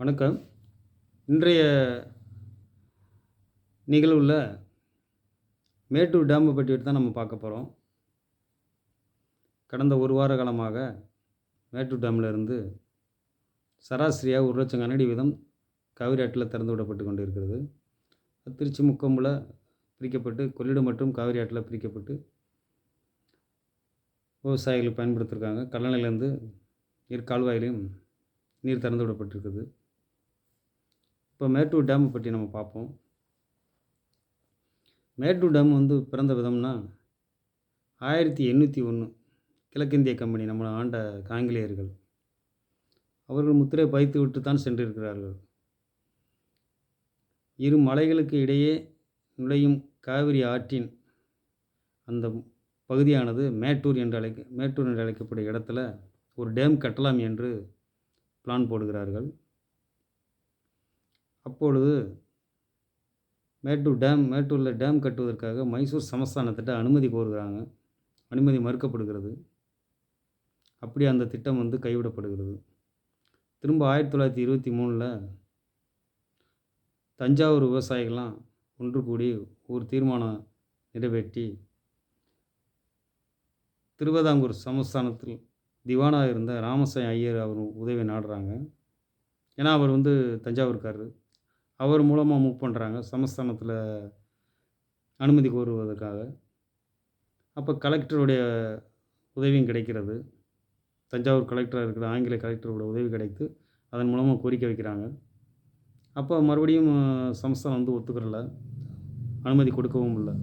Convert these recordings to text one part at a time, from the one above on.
வணக்கம். இன்றைய நிகழ்வில் மேட்டூர் டேமை பற்றி தான் நம்ம பார்க்க போகிறோம் கடந்த ஒரு வார காலமாக மேட்டூர் டேமில் இருந்து சராசரியாக ஒரு லட்சம் கனடி வீதம் காவிரி ஆற்றில் திறந்து விடப்பட்டு கொண்டு இருக்கிறது திருச்சி முக்கம்பில் பிரிக்கப்பட்டு கொள்ளிடம் மற்றும் காவிரி ஆற்றில் பிரிக்கப்பட்டு விவசாயிகள் பயன்படுத்தியிருக்காங்க கல்லணையிலேருந்து நீர் கால்வாயிலையும் நீர் திறந்து விடப்பட்டிருக்குது. இப்போ மேட்டூர் டேமை பற்றி நம்ம பார்ப்போம். மேட்டூர் டேம் வந்து பிறந்த விதம்னா ஆயிரத்தி எண்ணூற்றி ஒன்று கிழக்கிந்திய கம்பெனி நம்மளை ஆண்ட ஆங்கிலேயர்கள் அவர்கள் முத்திரை பதித்து விட்டு தான் சென்றிருக்கிறார்கள். இரு மலைகளுக்கு இடையே நுழையும் காவிரி ஆற்றின் அந்த பகுதியானது மேட்டூர் என்று அழைக்க மேட்டூர் என்று அழைக்கப்படும் இடத்துல ஒரு டேம் கட்டலாம் என்று பிளான் போடுகிறார்கள். அப்பொழுது மேட்டூர் டேம் மேட்டூரில் டேம் கட்டுவதற்காக மைசூர் சமஸ்தானத்திட்ட அனுமதி கோருகிறாங்க. அனுமதி மறுக்கப்படுகிறது. அப்படி அந்த திட்டம் வந்து கைவிடப்படுகிறது. திரும்ப ஆயிரத்தி தொள்ளாயிரத்தி இருபத்தி மூணில் தஞ்சாவூர் விவசாயிகள்லாம் ஒன்று கூடி ஒரு தீர்மானம் நிறைவேற்றி திருவிதாங்கூர் சமஸ்தானத்தில் திவானாக இருந்த ராமசாய் ஐயர் அவர் உதவி நாடுறாங்க. ஏன்னா அவர் வந்து தஞ்சாவூர்காரர். அவர் மூலமாக மூவ் பண்ணுறாங்க சமஸ்தானத்தில் அனுமதி கோருவதற்காக. அப்போ கலெக்டருடைய உதவியும் கிடைக்கிறது. தஞ்சாவூர் கலெக்டராக இருக்கிற ஆங்கில கலெக்டரோட உதவி கிடைத்து அதன் மூலமாக கோரிக்கை வைக்கிறாங்க. அப்போ மறுபடியும் சமஸ்தானம் வந்து ஒத்துக்கிறல. அனுமதி கொடுக்கவும் இல்லை.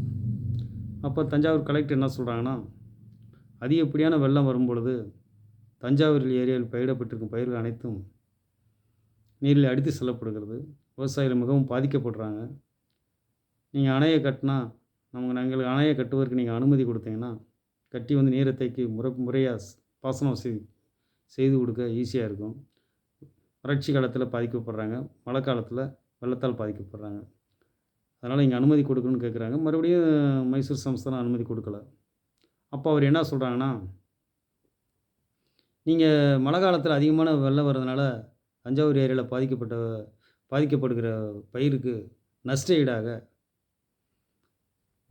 அப்போ தஞ்சாவூர் கலெக்டர் என்ன சொல்கிறாங்கன்னா அதிகப்படியான வெள்ளம் வரும்பொழுது தஞ்சாவூரில் ஏரியாவில் பயிரிடப்பட்டிருக்கும் பயிர்கள் அனைத்தும் நீரில் அடித்து செல்லப்படுகிறது. விவசாயிகள் மிகவும் பாதிக்கப்படுறாங்க. நீங்கள் அணையை கட்டினா நமக்கு எங்களுக்கு அணையை கட்டுவதற்கு நீங்கள் அனுமதி கொடுத்தீங்கன்னா கட்டி வந்து நீரை தேக்கி முறை முறையாக பாசனம் வசதி செய்து கொடுக்க ஈஸியாக இருக்கும். வறட்சி காலத்தில் பாதிக்கப்படுறாங்க. மழை காலத்தில் வெள்ளத்தால் பாதிக்கப்படுறாங்க. அதனால் இங்கே அனுமதி கொடுக்கணும்னு கேட்குறாங்க மறுபடியும் மைசூர் சமஸ்தானம் அனுமதி கொடுக்கல. அப்போ அவர் என்ன சொல்கிறாங்கன்னா நீங்கள் மழை காலத்தில் அதிகமான வெள்ளம் வர்றதுனால தஞ்சாவூர் ஏரியாவில் பாதிக்கப்பட்ட பாதிக்கப்படுகிற பயிருக்கு நஷ்ட ஈடாக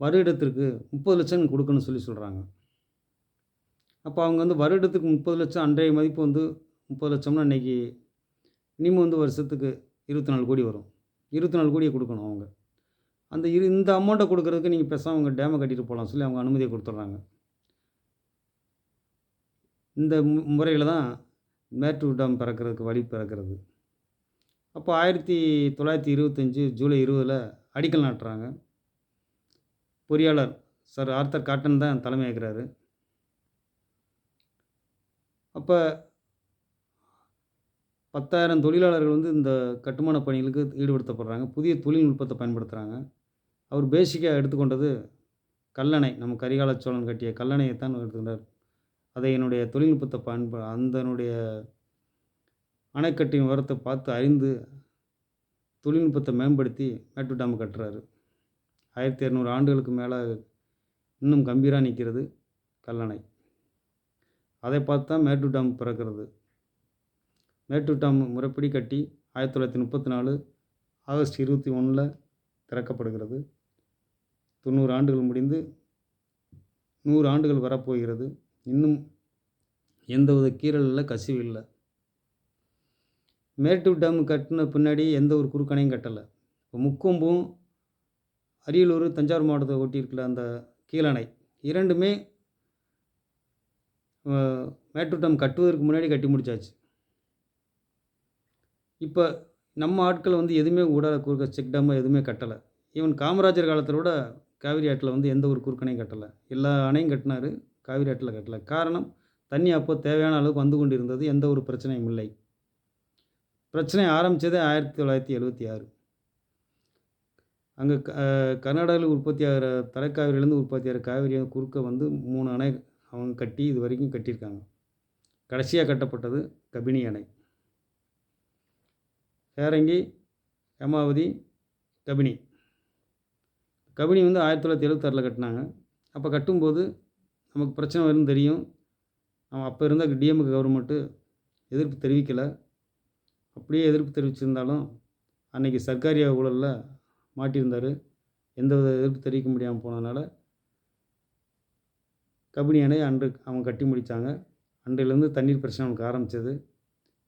வருடத்திற்கு முப்பது லட்சம் கொடுக்கணும்னு சொல்லி சொல்கிறாங்க அப்போ அவங்க வந்து வருடத்துக்கு முப்பது லட்சம் அன்றைய மதிப்பு வந்து முப்பது லட்சம்னா இன்றைக்கி மினிமம் வந்து வருஷத்துக்கு இருபத்தி நாலு கோடி வரும். இருபத்தி நாலு கோடியை கொடுக்கணும் அவங்க. அந்த இரு இந்த அமௌண்ட்டை கொடுக்குறதுக்கு நீங்கள் பேசாமல் அவங்க டேமை கட்டிட்டு போகலாம் சொல்லி அவங்க அனுமதியை கொடுத்துட்றாங்க. இந்த மு முறையில் தான் மேட்டூர்டம் பிறக்கிறதுக்கு வழி பிறக்கிறது. அப்போ ஆயிரத்தி தொள்ளாயிரத்தி இருபத்தஞ்சி ஜூலை இருபதில் அடிக்கல் நாட்டுறாங்க. பொறியாளர் சார் ஆர்த்தர் காட்டன் தான் தலைமை ஏற்கிறாரு. அப்போ பத்தாயிரம் தொழிலாளர்கள் வந்து இந்த கட்டுமான பணிகளுக்கு ஈடுபடுத்தப்படுறாங்க. புதிய தொழில்நுட்பத்தை பயன்படுத்துகிறாங்க அவர் பேசிக்காக எடுத்துக்கொண்டது கல்லணை நம்ம கரிகால சோழன் கட்டிய கல்லணையை தான் எடுத்துக்கிட்டார் அதை என்னுடைய தொழில்நுட்பத்தை பயன்ப அந்தனுடைய அணைக்கட்டின் உரத்தை பார்த்து அறிந்து தொழில்நுட்பத்தை மேம்படுத்தி மேட்டூர் டேம் கட்டுறாரு. ஆயிரத்தி இரநூறு ஆண்டுகளுக்கு மேலே இன்னும் கம்பீராக நிற்கிறது கல்லணை. அதை பார்த்து தான் மேட்டூர் டேம் பிறக்கிறது. மேட்டூர் டேம் முறைப்படி கட்டி ஆயிரத்தி தொள்ளாயிரத்தி முப்பத்தி நாலு ஆகஸ்ட் இருபத்தி ஒன்றில் திறக்கப்படுகிறது. தொண்ணூறு ஆண்டுகள் முடிந்து நூறு ஆண்டுகள் வரப்போகிறது. இன்னும் எந்தவித கீறல் இல்லை கசிவு இல்லை மேட்டூர் டேம் கட்டின பின்னாடி எந்த ஒரு குறுக்கணையும் கட்டலை. இப்போ முக்கொம்பும் அரியலூர் தஞ்சாவூர் மாவட்டத்தை ஒட்டியிருக்கல அந்த கீழணை இரண்டுமே மேட்டூர் டேம் கட்டுவதற்கு முன்னாடி கட்டி முடிச்சாச்சு. இப்போ நம்ம ஆட்கள் வந்து எதுவுமே விடாத குறுக்க செக் டேமோ எதுவுமே கட்டலை. ஈவன் காமராஜர் காலத்தில் கூட காவிரி ஆற்றில் வந்து எந்த ஒரு குறுக்கணையும் கட்டலை. எல்லா அணையும் கட்டினார். காவிரி ஆற்றில் கட்டலை. காரணம் தண்ணி அப்போ தேவையான அளவுக்கு வந்து கொண்டிருந்தது எந்த ஒரு பிரச்சனையும் இல்லை. பிரச்சனை ஆரம்பித்ததே ஆயிரத்தி தொள்ளாயிரத்தி எழுபத்தி ஆறு. அங்கே கர்நாடகாவில் உற்பத்தி ஆகிற தலைக்காவிரியிலேருந்து உற்பத்தி ஆகிற காவிரி குறுக்க வந்து மூணு அணை அவங்க கட்டி இது வரைக்கும் கட்டியிருக்காங்க. கடைசியாக கட்டப்பட்டது கபினி அணை. சேரங்கி ஹேமாவதி கபினி. கபினி வந்து ஆயிரத்தி தொள்ளாயிரத்தி எழுபத்தாறில் கட்டினாங்க. அப்போ கட்டும்போது நமக்கு பிரச்சனை வரும்னு தெரியும். அவன் அப்போ இருந்த டிஎம்கே கவர்மெண்ட்டு எதிர்ப்பு தெரிவிக்கலை. அப்படியே எதிர்ப்பு தெரிவிச்சிருந்தாலும் அன்றைக்கி சர்க்காரிய ஊழலில் மாட்டியிருந்தார். எந்த வித எதிர்ப்பு தெரிவிக்க முடியாமல் போனதுனால கபினி அணை அன்று அவங்க கட்டி முடித்தாங்க அன்றையிலேருந்து தண்ணீர் பிரச்சனை அவனுக்கு ஆரம்பித்தது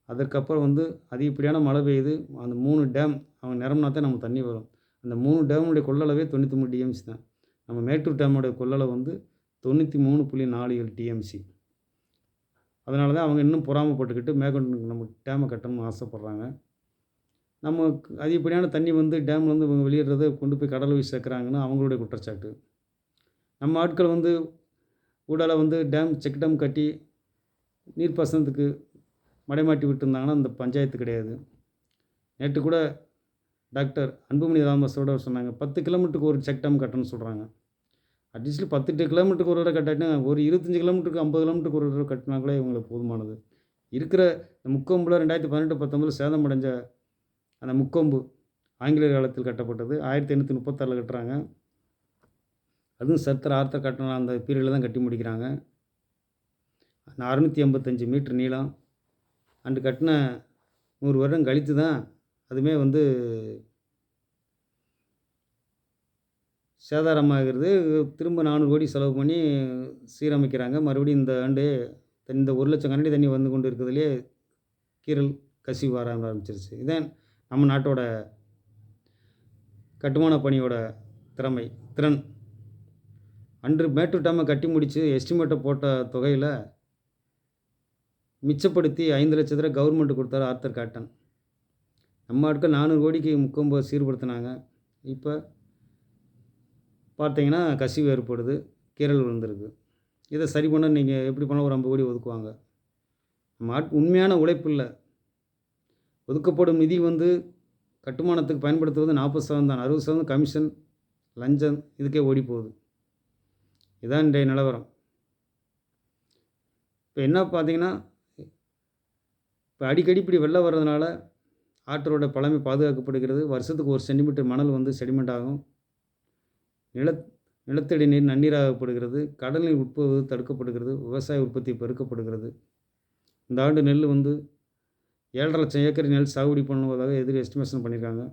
அதற்கப்புறம் வந்து அதிகப்படியான மழை பெய்யுது அந்த மூணு டேம் அவங்க நிரம்பினா தான் நமக்கு தண்ணி வரும். அந்த மூணு டேமுடைய கொள்ளளவே தொண்ணூற்றி மூணு டிஎம்சி தான். நம்ம மேட்டூர் டேமுடைய கொள்ளளவு வந்து தொண்ணூற்றி மூணு புள்ளி நாலு ஏழு டிஎம்சி. அதனால தான் அவங்க இன்னும் பொறாமப்பட்டுக்கிட்டு மேற்கொண்டு நம்ம டேமை கட்டணும்னு ஆசைப்பட்றாங்க. நம்ம அதிகப்படியான தண்ணி வந்து டேம்லேருந்து இவங்க வெளியிடுறத கொண்டு போய் கடலில் போய் சேர்க்குறாங்கன்னு அவங்களுடைய குற்றச்சாட்டு. நம்ம ஆட்கள் வந்து ஊடால வந்து டேம் செக் டேம் கட்டி நீர்ப்பாசனத்துக்கு மடைமாட்டி விட்டுருந்தாங்கன்னா அந்த பஞ்சாயத்து கிடையாது. நேற்று கூட டாக்டர் அன்புமணி ராமதாஸோட சொன்னாங்க பத்து கிலோமீட்டருக்கு ஒரு செக் டேம் கட்டணும்னு சொல்கிறாங்க அட்லீஸ்ட் பத்து கிலோமீட்டருக்கு ஒரு தடவை கட்டாட்டினா ஒரு இருபத்தஞ்சி கிலோமீட்டருக்கு ஐம்பது கிலோமீட்டருக்கு ஒரு தடவை கட்டினா கூட இவங்களுக்கு போதுமானது. இருக்கிற இந்த முக்கொம்பில் ரெண்டாயிரத்தி பதினெட்டு பத்தொம்பதில் சேதம் அடைஞ்ச அந்த முக்கொம்பு ஆங்கிலேயர் காலத்தில் கட்டப்பட்டது. ஆயிரத்தி எண்ணூற்றி முப்பத்தாறில் கட்டுறாங்க. அதுவும் சர்த்தர் ஆர்த்தர் கட்டணம் அந்த பீரியடில் தான் கட்டி முடிக்கிறாங்க. அறுநூற்றி எண்பத்தஞ்சு மீட்ரு நீளம். அண்டு கட்டின நூறு வருடம் கழித்து தான் அதுவுமே வந்து சேதாரமாகிறது. திரும்ப நானூறு கோடி செலவு பண்ணி சீரமைக்கிறாங்க. மறுபடியும் இந்த ஆண்டு இந்த ஒரு லட்சம் கனடி தண்ணி வந்து கொண்டு இருக்கிறதுலே கீரல் கசிவு வர ஆரம்பிச்சிருச்சு. இதான் நம்ம நாட்டோட கட்டுமான பணியோட திறமை திறன். அன்று மேட்டூர் டேமை கட்டி முடித்து எஸ்டிமேட்டை போட்ட தொகையில் மிச்சப்படுத்தி ஐந்து லட்சத்தில் கவர்மெண்ட் கவர்மெண்ட்டு கொடுத்தாரு ஆர்த்தர் காட்டன். நம்ம ஆட்கள் நானூறு கோடிக்கு முக்கொம்பது சீர்படுத்தினாங்க. இப்போ பார்த்தீங்கன்னா கசிவு ஏற்படுது கீரல் விழுந்திருக்கு. இதை சரி பண்ண நீங்கள் எப்படி பண்ணால் ஒரு ஐம்பது கோடி ஒதுக்குவாங்க. மாட் உண்மையான உழைப்பு இல்லை. ஒதுக்கப்படும் நிதி வந்து கட்டுமானத்துக்கு பயன்படுத்துவது நாற்பது சதவீதம் தான். அறுபது சதவீதம் கமிஷன் லஞ்சம் இதுக்கே ஓடி போகுது. இதான் இன்றைய நிலவரம். இப்போ என்ன பார்த்தீங்கன்னா இப்போ அடிக்கடி இப்படி வெள்ளம் வர்றதுனால ஆற்றோட பழமை பாதுகாக்கப்படுகிறது. வருஷத்துக்கு ஒரு சென்டிமீட்டர் மணல் வந்து செடிமெண்ட் ஆகும். நில நிலத்தடி நீர் நன்னீராகப்படுகிறது கடல் நீர் உட்புவது தடுக்கப்படுகிறது விவசாய உற்பத்தி பெருக்கப்படுகிறது. இந்த ஆண்டு நெல் வந்து ஏழரை லட்சம் ஏக்கர் நெல் சாகுபடி பண்ணுவதாக எதிர் எஸ்டிமேஷன் பண்ணியிருக்காங்க.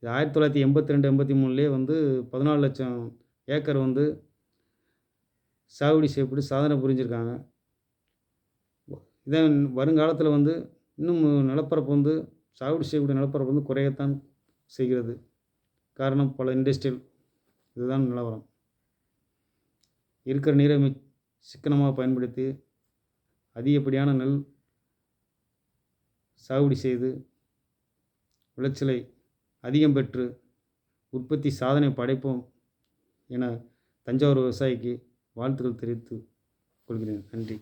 இது ஆயிரத்தி தொள்ளாயிரத்தி எண்பத்தி ரெண்டு எண்பத்தி மூணுலேயே வந்து பதினாலு லட்சம் ஏக்கர் வந்து சாகுபடி செய்யப்பட்டு சாதனை புரிஞ்சிருக்காங்க. இதே வருங்காலத்தில் வந்து இன்னும் நிலப்பரப்பு வந்து சாகுபடி செய்யக்கூடிய நிலப்பரப்பு வந்து குறையத்தான் செய்கிறது. காரணம் பல இண்டஸ்ட்ரியல் இதுதான் நிலவரம். இருக்கிற நீரை மி சிக்கனமாக பயன்படுத்தி அதிகப்படியான நெல் சாகுபடி செய்து விளைச்சலை அதிகம் பெற்று உற்பத்தி சாதனை படைப்போம் என தஞ்சாவூர் விவசாயிக்கு வாழ்த்துக்கள் தெரிவித்து கொள்கிறேன். நன்றி.